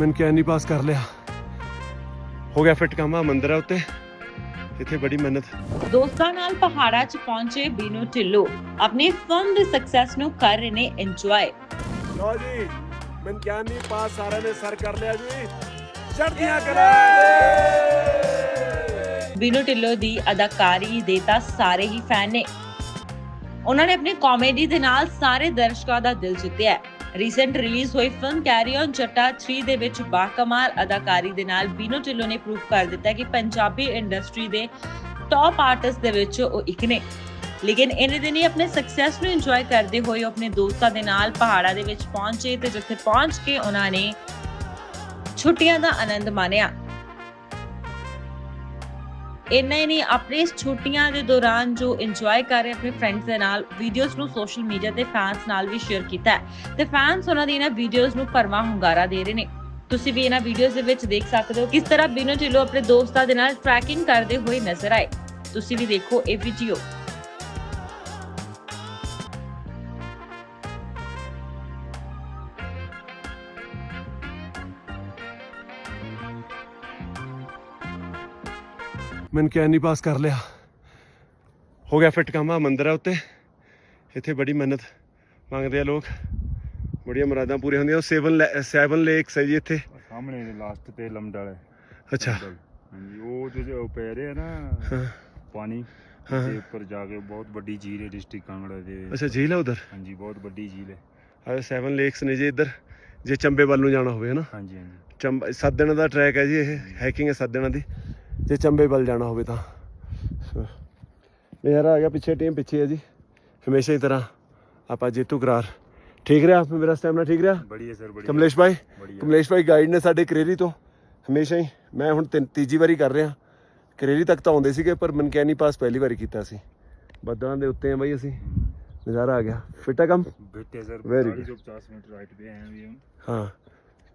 ਮੈਂ ਕੈਨੀ ਪਾਸ ਕਰ ਲਿਆ। ਹੋ ਗਿਆ ਫਿੱਟ ਕੰਮ ਆ ਮੰਦਿਰ ਆ ਉੱਤੇ। ਇੱਥੇ ਬੜੀ ਮਿਹਨਤ। ਦੋਸਤਾਂ ਨਾਲ ਪਹਾੜਾਂ 'ਚ ਪਹੁੰਚੇ ਬੀਨੂ ਢਿੱਲੋਂ। ਆਪਣੀ ਫਿਲਮ ਦੇ ਸਕਸੈਸ ਨੂੰ ਕਰ ਰਹੇ ਨੇ ਇੰਜੋਏ ਲੋ ਜੀ ਮੈਂ ਕੈਨੀ ਪਾਸ ਸਾਰਿਆਂ ਨੇ ਸਰ ਕਰ ਲਿਆ ਜੀ। ਚੜ੍ਹਦੀਆਂ ਕਰਾਂ ਬੀਨੂ ਢਿੱਲੋਂ ਦੀ ਅਦਾਕਾਰੀ ਦੇ ਤਾਂ ਸਾਰੇ ਹੀ ਫੈਨ ਨੇ। ਉਹਨਾਂ ਨੇ ਆਪਣੀ ਕਾਮੇਡੀ ਦੇ ਨਾਲ ਸਾਰੇ ਦਰਸ਼ਕਾਂ ਦਾ ਦਿਲ ਜਿੱਤਿਆ ਹੈ। ਰੀਸੈਂਟ ਰਿਲੀਜ਼ ਹੋਈ ਫਿਲਮ ਕੈਰੀ ਔਨ ਜੱਟਾ 3 ਦੇ ਵਿੱਚ ਬਾਕਮਾਲ ਅਦਾਕਾਰੀ ਦੇ ਨਾਲ ਬੀਨੂ ਢਿੱਲੋਂ ਨੇ ਪ੍ਰੂਫ ਕਰ ਦਿੱਤਾ ਕਿ ਪੰਜਾਬੀ ਇੰਡਸਟਰੀ ਦੇ ਟੌਪ ਆਰਟਿਸਟ ਦੇ ਵਿੱਚ ਉਹ ਇੱਕ ਨੇ। ਲੇਕਿਨ ਇਹਨੇ ਹੀ ਆਪਣੇ ਸਕਸੈਸ ਨੂੰ ਇੰਜੋਏ ਕਰਦੇ ਹੋਏ ਉਹ ਆਪਣੇ ਦੋਸਤਾਂ ਦੇ ਨਾਲ ਪਹਾੜਾਂ ਦੇ ਵਿੱਚ ਪਹੁੰਚੇ ਤੇ ਜਿੱਥੇ ਪਹੁੰਚ ਕੇ ਉਹਨਾਂ ਨੇ ਛੁੱਟੀਆਂ ਦਾ ਆਨੰਦ ਮਾਣਿਆ। ਇੰਨਾ ਹੀ ਨਹੀਂ, ਆਪਣੇ ਛੁੱਟੀਆਂ ਦੇ ਦੌਰਾਨ ਜੋ ਇੰਜੋਏ ਕਰ ਰਹੇ ਆਪਣੇ ਫਰੈਂਡਸ ਦੇ ਨਾਲ ਵੀਡੀਓਜ਼ ਨੂੰ ਸੋਸ਼ਲ ਮੀਡੀਆ ਤੇ ਫੈਨਸ ਨਾਲ ਵੀ ਸ਼ੇਅਰ ਕੀਤਾ ਹੈ। ਤੇ ਫੈਨਸ ਉਹਨਾਂ ਦੀ ਇਹਨਾਂ ਵੀਡੀਓਜ਼ ਨੂੰ ਭਰਵਾਂ ਹੁੰਗਾਰਾ ਦੇ ਰਹੇ ਨੇ। ਤੁਸੀਂ ਵੀ ਇਹਨਾਂ ਵੀਡੀਓਜ਼ ਦੇ ਵਿੱਚ ਦੇਖ ਸਕਦੇ ਹੋ ਕਿਸ ਤਰ੍ਹਾਂ ਬਿਨੋ ਢਿੱਲੋਂ ਆਪਣੇ ਦੋਸਤਾਂ ਦੇ ਨਾਲ ਟਰੈਕਿੰਗ ਕਰਦੇ ਹੋਏ ਨਜ਼ਰ ਆਏ। ਤੁਸੀਂ ਵੀ ਦੇਖੋ ਇਹ ਵੀਡੀਓ ਮੈਂ ਕੈਨੀ ਪਾਸ ਕਰ ਲਿਆ। ਹੋ ਗਿਆ ਫਿੱਟ ਕੰਮ ਆ ਮੰਦਿਰ ਆ ਉੱਤੇ। ਇੱਥੇ ਬੜੀ ਮਿਹਨਤ ਮੰਗਦੇ ਆ ਲੋਕ। ਬੜੀਆਂ ਮੁਰਾਦਾਂ ਪੂਰੀਆਂ ਹੁੰਦੀਆਂ। ਸੇਵਨ ਸੈਵਨ ਲੇਕਸ ਹੈ ਜੀ ਇੱਥੇ। ਸਾਹਮਣੇ ਲਾਸਟ ਤੇ ਲਮਡਲ ਹੈ ਅੱਛਾ। ਹਾਂਜੀ ਉਹ ਜੋ ਜੋ ਪੈ ਰਿਹਾ ਨਾ ਹਾਂ। ਪਾਣੀ। ਦੇ ਉੱਪਰ ਜਾ ਕੇ ਬਹੁਤ ਵੱਡੀ ਝੀਲ ਹੈ ਡਿਸਟ੍ਰਿਕਟ ਕਾਂਗੜਾ ਦੇ। ਅੱਛਾ ਝੀਲ ਹੈ ਉਧਰ? ਹਾਂਜੀ ਬਹੁਤ ਵੱਡੀ ਝੀਲ ਹੈ। ਆ ਸੈਵਨ ਲੇਕਸ ਨੇ ਜੀ ਇੱਧਰ। ਜੇ ਚੰਬੇ ਵੱਲ ਨੂੰ ਜਾਣਾ ਹੋਵੇ ਨਾ ਹਾਂਜੀ ਹਾਂਜੀ। ਚੰਬ ਸੱਤ ਦਿਨਾਂ ਦਾ ਟਰੈਕ ਹੈ ਜੀ ਇਹ। ਹਾਈਕਿੰਗ ਹੈ ਸੱਤ ਦਿਨਾਂ ਦੀ। ਜੇ ਚੰਬੇ ਵੱਲ ਜਾਣਾ ਹੋਵੇ ਤਾਂ। ਮੇਰਾ ਆ ਗਿਆ ਪਿੱਛੇ ਟੀਮ ਪਿੱਛੇ ਹੈ ਜੀ। ਹਮੇਸ਼ਾ ਹੀ ਤਰ੍ਹਾਂ ਆਪਾਂ ਜੇਤੂ ਕਰਾਰ। ਠੀਕ ਰਿਹਾ? ਮੇਰਾ ਸਟੈਮਨਾ ਠੀਕ ਰਿਹਾ? ਬੜੀਆ ਸਰ ਬੜੀਆ। ਕਮਲੇਸ਼ ਭਾਈ? ਕਮਲੇਸ਼ ਭਾਈ ਗਾਈਡ ਨੇ ਸਾਡੇ ਕਰੇਰੀ ਤੋਂ। ਹਮੇਸ਼ਾ ਹੀ ਮੈਂ ਹੁਣ ਤਿੰਨ ਤੀਜੀ ਵਾਰੀ ਕਰ ਰਿਹਾ। ਕਰੇਰੀ ਤੱਕ ਤਾਂ ਆਉਂਦੇ ਸੀਗੇ ਪਰ ਮਨਕੈਨੀ ਪਾਸ ਪਹਿਲੀ ਵਾਰੀ ਕੀਤਾ ਸੀ। ਬੱਦਲਾਂ ਦੇ ਉੱਤੇ ਆ ਬਾਈ ਅਸੀਂ। ਨਜ਼ਾਰਾ ਆ ਗਿਆ। ਫਿੱਟਾ ਕੰਮ? ਫਿੱਟ ਹੈ ਸਰ 40 50 ਮੀਟਰ ਰਾਈਟ ਤੇ ਆਏ ਹਾਂ ਹਾਂ।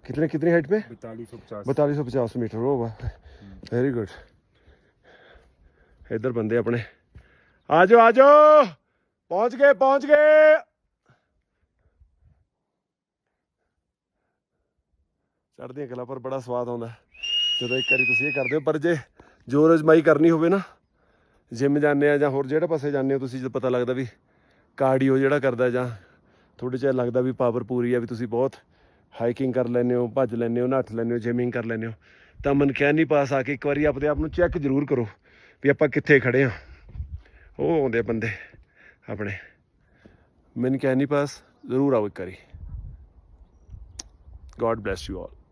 कितने कितनी हाइट पे 4250 बतालीस सौ पचास मीटर हो वाह वेरी गुड इधर बंदे अपने आ जाओ आ जाओ पहुंच गए पहुंच गए ਚੜ੍ਹਦੀਆਂ ਕਲਾ ਪਰ ਬੜਾ ਸਵਾਦ ਆਉਂਦਾ ਹੈ। ਜਦੋਂ ਇੱਕ ਵਾਰੀ ਤੁਸੀਂ ਇਹ ਕਰਦੇ ਹੋ ਪਰ ਜੇ ਜੋਰ ਅਜਮਾਈ ਕਰਨੀ ਹੋਵੇ ਨਾ ਜਿਮ ਜਾਂਦੇ ਆ ਜਾਂ ਹੋਰ ਜਿਹੜੇ ਪਾਸੇ ਜਾਂਦੇ ਹੋ ਤੁਸੀਂ ਜਦ ਪਤਾ ਲੱਗਦਾ ਵੀ ਕਾਰਡੀਓ ਜਿਹੜਾ ਕਰਦਾ ਜਾਂ ਥੋੜੇ ਜਿਹਾ ਲੱਗਦਾ ਵੀ ਪਾਵਰ ਪੂਰੀ ਆ ਵੀ ਤੁਸੀਂ ਬਹੁਤ ਹਾਈਕਿੰਗ ਕਰ ਲੈਂਦੇ ਹੋ, ਭੱਜ ਲੈਂਦੇ ਹੋ, ਨੱਠ ਲੈਂਦੇ ਹੋ ਜਿਮਿੰਗ ਕਰ ਲੈਂਦੇ ਹੋ। ਤਾਂ ਮਨਕੈਨੀ ਪਾਸ ਆ ਕੇ ਇੱਕ ਵਾਰੀ ਆਪਣੇ ਆਪ ਨੂੰ ਚੈੱਕ ਜ਼ਰੂਰ ਕਰੋ ਵੀ ਆਪਾਂ ਕਿੱਥੇ ਖੜੇ ਆ ਉਹ ਆਉਂਦੇ ਆ ਬੰਦੇ ਆਪਣੇ। ਮਨਕੈਨੀ ਪਾਸ, ਜ਼ਰੂਰ ਆਓ ਇੱਕ ਵਾਰੀ। God bless you all